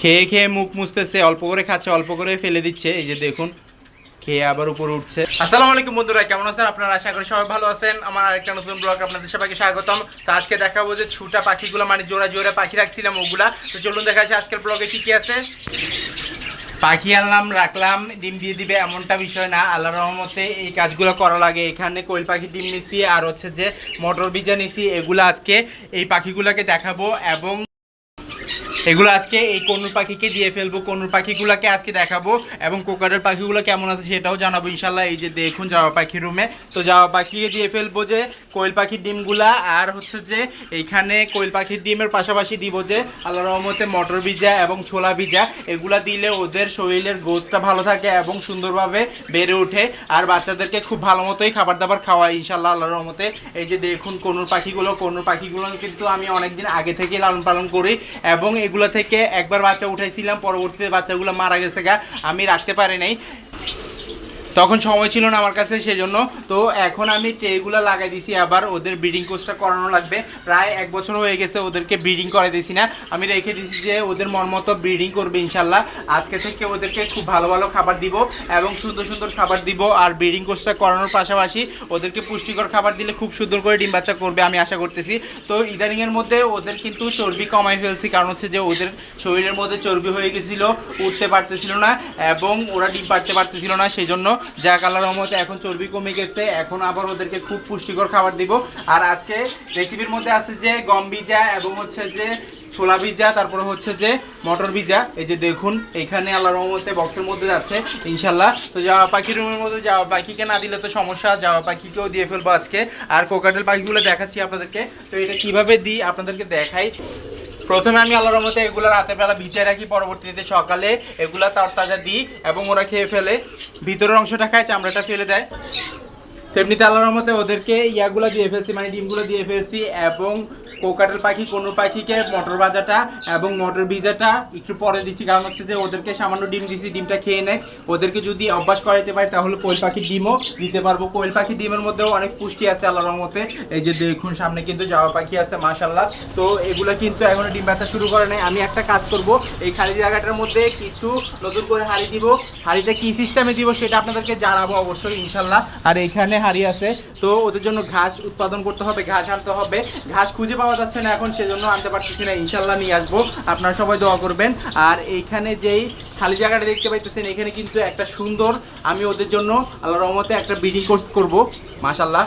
খেয়ে খেয়ে মুখ মুছতেছে, অল্প করে খাচ্ছে, অল্প করে ফেলে দিচ্ছে। এই যে দেখুন, খেয়ে আবার উপরে উঠছে। আসসালামু আলাইকুম বন্ধুরা, কেমন আছেন? আপনারা আশা করি সবাই ভালো আছেন। আমার আরেকটা নতুন ব্লগ আপনাদের সবাইকে স্বাগতম। তো আজকে দেখাবো যে ছুটা পাখিগুলো মানে জোড়া জোড়া পাখি রাখছিলাম ওগুলা। তো চলুন দেখা যাচ্ছে আজকের ব্লগে কি কি আছে। পাখি আনলাম, রাখলাম, ডিম দিয়ে দিবে এমনটা বিষয় না। আল্লাহ রহমতে এই কাজগুলো করা লাগে। এখানে কোয়েল পাখি ডিম নিছি, আর হচ্ছে যে মটর বীজা নিছি। এগুলো আজকে এই পাখিগুলোকে দেখাবো এবং এগুলো আজকে এই কনুর পাখিকে দিয়ে ফেলব, কনুর পাখিগুলোকে আজকে দেখাবো এবং কোকারের পাখিগুলো কেমন আছে সেটাও জানাব, ইনশাল্লাহ। এই যে দেখুন জাওয়া পাখি রুমে। তো জাওয়া পাখিকে দিয়ে ফেলব যে কোয়েল পাখির ডিমগুলা আর হচ্ছে যে এইখানে কোয়েল পাখির ডিমের পাশাপাশি দিব যে আল্লাহ রহমতে মটর বীজা এবং ছোলা বীজা এগুলা দিলে ওদের শরীরের গ্রোথটা ভালো থাকে এবং সুন্দরভাবে বেড়ে ওঠে। আর বাচ্চাদেরকে খুব ভালো মতোই খাবার দাবার খাওয়ায় ইনশাল্লাহ আল্লাহ রহমতে। এই যে দেখুন কনুর পাখিগুলো কনুর পাখিগুলো কিন্তু আমি অনেকদিন আগে থেকে লালন পালন করি এবং এগুলো থেকে একবার বাচ্চা উঠাইছিলাম পরবর্তীতে বাচ্চাগুলো মারা গেছে গা। আমি রাখতে পারি নাই। তখন সময় ছিল না আমার কাছে সেজন্য। তো এখন আমি ট্রেগুলো লাগাই দিছি, আবার ওদের ব্রিডিং কোর্সটা করানো লাগবে। প্রায় এক বছর হয়ে গেছে ওদেরকে ব্রিডিং করে দিছি না। আমি রেখে দিছি যে ওদের মন মতো ব্রিডিং করবে ইনশাল্লাহ। আজকে থেকে ওদেরকে খুব ভালো ভালো খাবার দিব এবং সুন্দর সুন্দর খাবার দিব। আর ব্রিডিং কোর্সটা করানোর পাশাপাশি ওদেরকে পুষ্টিকর খাবার দিলে খুব সুন্দর করে ডিম বাচ্চা করবে আমি আশা করতেছি। তো ইদানিংয়ের মধ্যে ওদের কিন্তু চর্বি কমাই ফেলছি, কারণ হচ্ছে যে ওদের শরীরের মধ্যে চর্বি হয়ে গেছিল, উঠতে পারতেছিল না এবং ওরা ডিম পারতে পারতেছিল না সেই জন্য যা কালার রহমতে এখন চর্বি কমে গেছে, এখন আবার ওদেরকে খুব পুষ্টিকর খাবার দিব। আর আজকে রেসিপির মধ্যে আছে যে গম ভিজা এবং হচ্ছে যে ছোলা ভিজা তারপরে হচ্ছে যে মটর ভিজা এই যে দেখুন, এখানে আল্লাহ রহমতে বক্সের মধ্যে যাচ্ছে ইনশাল্লাহ তো যাওয়া পাখির রুমের মধ্যে যাওয়া পাখিকে না দিলে তো সমস্যা যাওয়া পাখিকেও দিয়ে ফেলব আজকে। আর কোকাটেল পাখিগুলো দেখাচ্ছি আপনাদেরকে। তো এটা কীভাবে দিই, আপনাদেরকে দেখাই। প্রথমে আমি আল্লাহর রহমতে এগুলো রাতের বেলা ভিজিয়ে রাখি, পরবর্তীতে সকালে এগুলা তরতাজা দিই এবং ওরা খেয়ে ফেলে। ভিতরের অংশটা খায়, চামড়াটা ফেলে দেয়। তেমনিতে আল্লাহর রহমতে ওদেরকে ইয়াগুলো দিয়ে ফেলছি মানে ডিমগুলো দিয়ে ফেলছি এবং কোকাটেল পাখি কোনো পাখিকে, মটর ভাজাটা এবং মটর ভিজাটা একটু পরে দিচ্ছি, কারণ হচ্ছে যে ওদেরকে সামান্য ডিম দিচ্ছি ডিমটা খেয়ে নেয় ওদেরকে যদি অভ্যাস করাইতে পারি, তাহলে কোয়েল পাখির ডিমও দিতে পারব। কোয়েল পাখির ডিমের মধ্যেও অনেক পুষ্টি আছে আল্লাহর রহমতে। এই যে দেখুন, সামনে কিন্তু যাওয়া পাখি আছে মাশাল্লাহ তো এগুলো কিন্তু এখনও ডিম বাচ্চা শুরু করে নাই। আমি একটা কাজ করব, এই খালি জায়গাটার মধ্যে কিছু নতুন করে হাড়ি দিব। হাড়িটা কি সিস্টেমে দিব সেটা আপনাদেরকে জানাব অবশ্যই ইনশাল্লাহ আর এখানে হাড়ি আছে। তো ওদের জন্য ঘাস উৎপাদন করতে হবে, ঘাস আনতে হবে। ঘাস খুঁজে পাওয়া যাচ্ছে না এখন, সেজন্য আনতে পারতেছি না। ইনশাল্লাহ নিয়ে আসব। আপনারা সবাই দোয়া করবেন। আর এইখানে যেই খালি জায়গাটা দেখতে পাইতেছেন, এখানে কিন্তু একটা সুন্দর, আমি ওদের জন্য আল্লাহ রহমতে একটা ব্রিডিং কোর্স করব। মাশাল্লাহ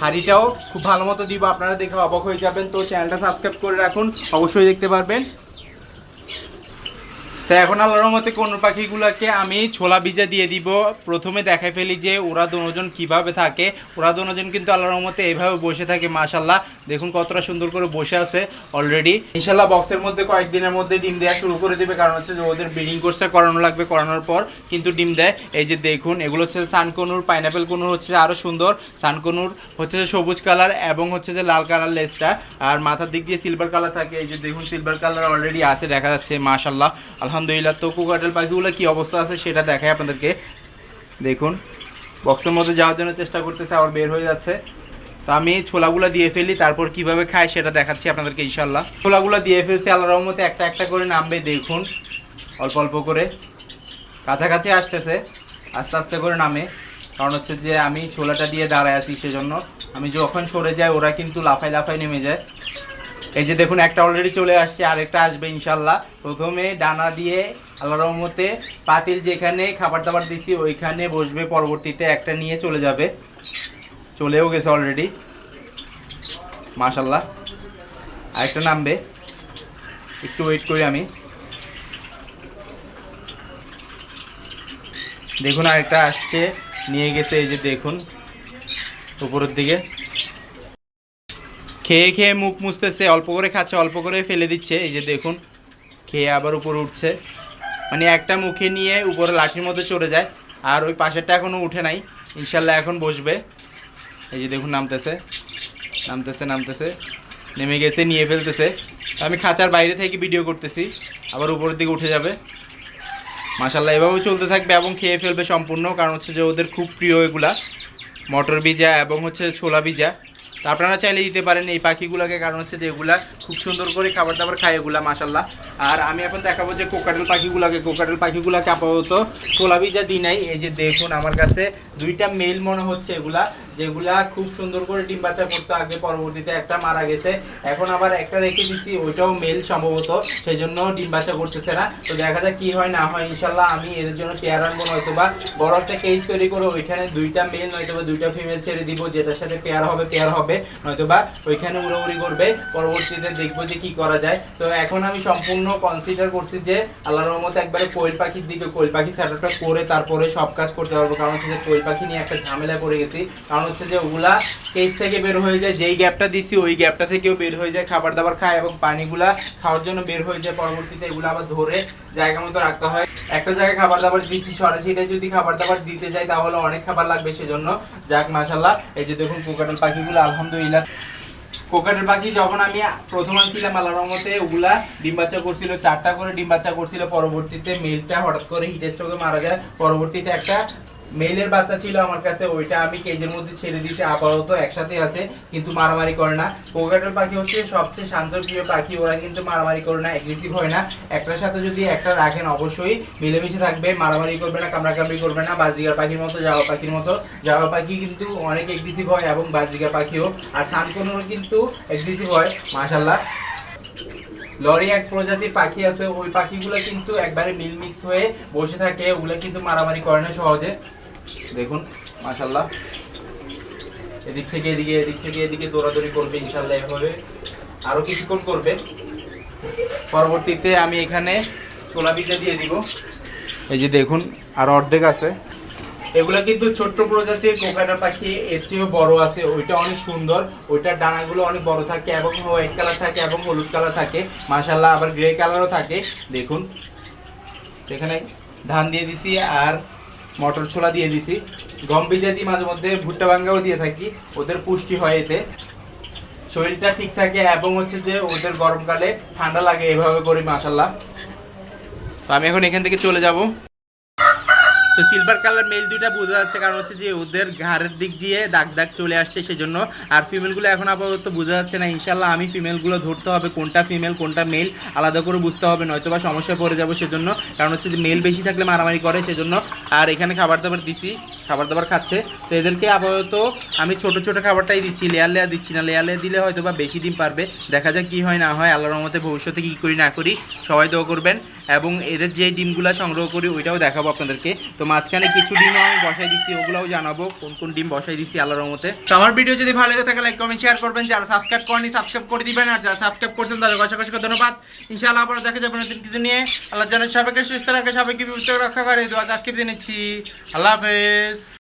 হাড়িটাও খুব ভালো মতো দিব। আপনারা দেখে অবাক হয়ে যাবেন। তো চ্যানেলটা সাবস্ক্রাইব করে রাখুন। অবশ্যই দেখতে পারবেন। তো এখন আল্লাহর রহমতে কোন পাখিগুলোকে আমি ছোলা বীজা দিয়ে দিব। প্রথমে দেখাই ফেলি যে ওরা দুজন কীভাবে থাকে। ওরা দুজন কিন্তু আল্লাহর রহমতে এইভাবে বসে থাকে মাশাল্লাহ দেখুন কতটা সুন্দর করে বসে আছে অলরেডি ইনশাল্লাহ বক্সের মধ্যে কয়েকদিনের মধ্যে ডিম দেওয়া শুরু করে দেবে, কারণ হচ্ছে যে ওদের ব্রিডিং কোর্সটা করানো লাগবে, করানোর পর কিন্তু ডিম দেয়। এই যে দেখুন, এগুলো হচ্ছে সানকনুর পাইনাপেল কনুর হচ্ছে আরও সুন্দর। সানকনুর হচ্ছে যে সবুজ কালার এবং হচ্ছে যে লাল কালার লেসটা। আর মাথার দিক দিয়ে সিলভার কালার থাকে, এই যে দেখুন সিলভার কালার অলরেডি আছে, দেখা যাচ্ছে মাশাল্লাহ আলহামদুলিল্লাহ তো কুকাটেল পাখিগুলো কি অবস্থা আছে সেটা দেখায় আপনাদেরকে। দেখুন বক্সের মধ্যে যাওয়ার জন্য চেষ্টা করতেছে, আবার বের হয়ে যাচ্ছে। তো আমি ছোলাগুলো দিয়ে ফেলি, তারপর কীভাবে খায় সেটা দেখাচ্ছি আপনাদেরকে ইনশাল্লাহ ছোলাগুলো দিয়ে ফেলছি আল্লাহ রহমতে একটা একটা করে নামবে, দেখুন। অল্প অল্প করে। কাছাকাছি আসতেছে, আস্তে আস্তে করে নামে। কারণ হচ্ছে যে আমি ছোলাটা দিয়ে দাঁড়ায় আছি সেজন্য। আমি যখন সরে যাই, ওরা কিন্তু লাফাই লাফাই নেমে যায়। এই যে দেখুন, একটা অলরেডি চলে আসছে, আরেকটা আসবে ইনশাল্লাহ। প্রথমে ডানা দিয়ে আল্লাহ রহমতে, পাতিল যেখানে খাবার দাবার দিছি, ওইখানে বসবে পরবর্তীতে, একটা নিয়ে চলে যাবে। চলেও গেছে অলরেডি মাশাল্লাহ। আরেকটা নামবে। একটু ওয়েট করি আমি। দেখুন, আরেকটা আসছে, নিয়ে গেছে, এই যে দেখুন, উপরের দিকে। খেয়ে খেয়ে মুখ মুছতেছে, অল্প করে খাচ্ছে, অল্প করে ফেলে দিচ্ছে। এই যে দেখুন, খেয়ে আবার উপরে উঠছে। মানে একটা মুখে নিয়ে উপরে লাঠির মধ্যে চড়ে যায়। আর ওই পাশেরটা এখনও উঠে নাই। ইনশাল্লাহ এখন বসবে। এই যে দেখুন, নামতেছে। নামতেছে নামতেছে। নেমে গেছে, নিয়ে ফেলতেছে। আমি খাঁচার বাইরে থেকে ভিডিও করতেছি। আবার উপরের দিকে উঠে যাবে। মাসাল্লাহ এভাবেও চলতে থাকবে এবং খেয়ে ফেলবে সম্পূর্ণ। কারণ হচ্ছে যে ওদের খুব প্রিয় এগুলা। মটর ভিজা এবং হচ্ছে ছোলা বীজা তো আপনারা চাইলে দিতে পারেন এই পাখিগুলোকে, কারণ হচ্ছে যে এগুলা খুব সুন্দর করে খাবার দাবার খায় এগুলা মাসাল্লাহ আর আমি এখন দেখাবো যে কোকাটেল পাখিগুলোকে কোকাটেল পাখিগুলোকে আপাতত সোলাবি যা দিই নাই। এই যে দেখুন, আমার কাছে দুইটা মেল মনে হচ্ছে এগুলা। যেগুলা খুব সুন্দর করে ডিম বাচ্চা করতো আগে পরবর্তীতে একটা মারা গেছে। এখন আবার একটা রেখে দিছি, ওইটাও মেল সম্ভবত সেই জন্য ডিম বাচ্চা করতেছে না। তো দেখা যাক কি হয়, না হয় ইনশাল্লাহ আমি এদের জন্য পেয়ার আনব নয়তো বা বড় একটা কেস তৈরি করে ওইখানে দুইটা মেল নয়তো বা দুইটা ফিমেল ছেড়ে দিব, যেটার সাথে পেয়ার হবে পেয়ার হবে নয়তো বা ওইখানে উড়াউড়ি করবে, পরবর্তীতে দেখব যে কি করা যায়। তো এখন আমি সম্পূর্ণ কনসিডার করছি যে আল্লাহর রহমতে একবারে কোয়েল পাখির দিকে, কোয়েল পাখি সেটআপটা করে তারপরে সব কাজ করতে পারব। কারণ হচ্ছে যে কোয়েল পাখি নিয়ে একটা ঝামেলা পড়ে গেছি। কারণ হচ্ছে যে ওগুলা কেস থেকে বের হয়ে যায়, যেই গ্যাপটা দিছি, ওই গ্যাপটা থেকেও বের হয়ে যায়, খাবার দাবার খায় এবং পানিগুলা খাওয়ার জন্য বের হয়ে যায়। পরবর্তীতে এগুলো আবার ধরে জায়গা মতো রাখতে হয়। একটা জায়গায় খাবার দাবার দিচ্ছি, সরাসরি যদি খাবার দাবার দিতে যাই, তাহলে অনেক খাবার লাগবে সেজন্য। যাক মাশাল্লাহ এই যে দেখুন কোকাটাল পাখিগুলো, আলহামদুলিল্লাহ। কোকাটের পাখি যখন আমি প্রথম আনছিলাম রহমতে, ওগুলা ডিম বাচ্চা করছিল, চারটা করে ডিম বাচ্চা করছিল। পরবর্তীতে মেলটা হঠাৎ করে হিট স্ট্রোকে মারা যায়। পরবর্তীতে একটা মেলের বাচ্চা ছিল আমার কাছে, ওইটা আমি কেজের মধ্যে ছেড়ে দিয়েছি, আপাতত একসাথে আছে, কিন্তু মারামারি করে না। কোকাটেল পাখি হচ্ছে সবচেয়ে শান্তপ্রিয় পাখি, ওরা কিন্তু মারামারি করে না অ্যাগ্রেসিভ হয় না। একটার সাথে যদি একটা রাখেন, অবশ্যই মিলেমিশে থাকবে, মারামারি করবে না, কামড়াকামড়ি করবে না বাজরিগার পাখির মতো জাওয়া পাখির মতো। জাওয়া পাখি কিন্তু অনেক এগ্রেসিভ হয় এবং বাজরিগার পাখিও, আর সানকোনও কিন্তু এগ্রেসিভ হয় মাশাল্লাহ লরি এক প্রজাতির পাখি আছে, ওই পাখিগুলো কিন্তু একবারে মিল মিক্স হয়ে বসে থাকে, ওগুলো কিন্তু মারামারি করে না সহজে। দেখুন মাশাল্লাহ এদিক থেকে এদিকে, এদিক থেকে এদিকে দৌড়াদৌড়ি করবে ইনশাল্লাহ এভাবে। আরও কিছুক্ষণ করবে। পরবর্তীতে আমি এখানে ছোলা বীজা দিয়ে দিব। এই যে দেখুন, আর অর্ধেক আছে। এগুলো কিন্তু ছোট্ট প্রজাতির কোকাটা পাখি, এর চেয়েও বড় আছে। ওইটা অনেক সুন্দর। ওইটার ডানাগুলো অনেক বড় থাকে এবং হোয়াইট কালার থাকে এবং হলুদ কালার থাকে। মাশাল্লাহ আবার গ্রে কালারও থাকে। দেখুন, এখানে ধান দিয়ে দিছি আর মটর ছোলা দিয়ে দিছি। গম ভিজে দিই মাঝে মধ্যে, ভুট্টা ভাঙ্গাও দিয়ে থাকি। ওদের পুষ্টি হয় এতে। শরীরটা ঠিক থাকে এবং হচ্ছে যে ওদের গরমকালে ঠান্ডা লাগে এভাবে করি মাসাল্লাহ তো আমি এখন এখান থেকে চলে যাব। তো সিলভার কালার মেল দুইটা বোঝা যাচ্ছে, কারণ হচ্ছে যে ওদের ঘাড়ের দিক দিয়ে দাগ দাগ চলে আসছে সেজন্য। আর ফিমেলগুলো এখন আপাতত বোঝা যাচ্ছে না ইনশাল্লাহ আমি ফিমেলগুলো ধরতে হবে, কোনটা ফিমেল কোনটা মেল আলাদা করে বুঝতে হবে নয়তো বা সমস্যায় পড়ে যাব সেজন্য। কারণ হচ্ছে যে মেল বেশি থাকলে মারামারি করে সেজন্য। আর এখানে খাবার দাবার দিছি, খাবার দাবার খাচ্ছে। তো এদেরকে আপাতত আমি ছোট ছোট খাবারটাই দিচ্ছি লেয়ার লেয়ার দিচ্ছি না লেয়ার লেয়ার দিলে হয়তো বা বেশি ডিম পারবে। দেখা যাক কি হয়, না হয়, আল্লাহর রহমতে ভবিষ্যতে কী করি, না করি, সবাই দোয়া করবেন। এবং এদের যে ডিমগুলো সংগ্রহ করি, ওইটাও দেখাবো আপনাদেরকে। তো মাঝখানে কিছু ডিম আমি বসাই দিচ্ছি ওগুলোও জানাব, কোন কোন ডিম বসাই দিচ্ছি আল্লাহর মতে তো আমার ভিডিও যদি ভালো লাগে থাকে লাইক কমেন্ট শেয়ার করবেন। যারা সাবস্ক্রাইব করেনি সাবস্ক্রাইব করে দিবেন। আর যারা সাবস্ক্রাইব করছেন, তাদের কষা কষা ধন্যবাদ। ইনশাআল্লাহ আবার দেখা যাবে নতুন কিছু নিয়ে। আল্লাহ যেন সবাইকে সুস্থ রাখে, সবাইকে বিপদ রক্ষা করে দোয়া আজকে দিনেছি আল্লাহ হাফেজ।